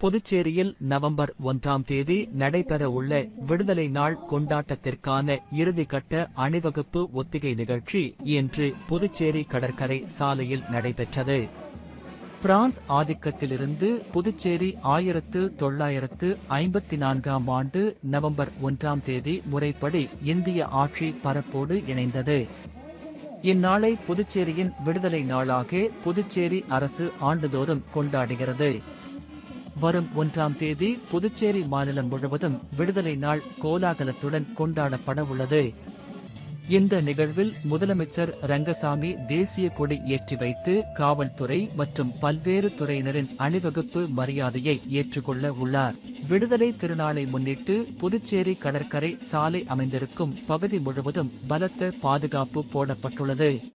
புதுச்சேரியில் நவம்பர் ஒன்றாம் தேதி நடைபெறவுள்ள விடுதலை நாள் கொண்டாட்டத்திற்கான இறுதிக்கட்ட அணிவகுப்பு ஒத்திகை நிகழ்ச்சி இன்று புதுச்சேரி கடற்கரை சாலையில் நடைபெற்றது. பிரான்ஸ் ஆதிக்கத்திலிருந்து புதுச்சேரி ஆயிரத்து தொள்ளாயிரத்து ஐம்பத்தி நான்காம் ஆண்டு நவம்பர் ஒன்றாம் தேதி முறைப்படி இந்திய ஆட்சி பரப்போடு இணைந்தது. இந்நாளை புதுச்சேரியின் விடுதலை நாளாக புதுச்சேரி அரசு ஆண்டுதோறும் கொண்டாடுகிறது. வரும் ஒன்றாம் தேதி புதுச்சேரி மாநிலம் முழுவதும் விடுதலை நாள் கோலாகலத்துடன் கொண்டாடப்பட உள்ளது. இந்த நிகழ்வில் முதலமைச்சர் ரங்கசாமி தேசிய கொடி ஏற்றி வைத்து காவல்துறை மற்றும் பல்வேறு துறையினரின் அணிவகுப்பு மரியாதையை ஏற்றுக்கொள்ள உள்ளார். விடுதலை திருநாளை முன்னிட்டு புதுச்சேரி கடற்கரை சாலை அமைந்திருக்கும் பகுதி முழுவதும் பலத்த பாதுகாப்பு போடப்பட்டுள்ளது.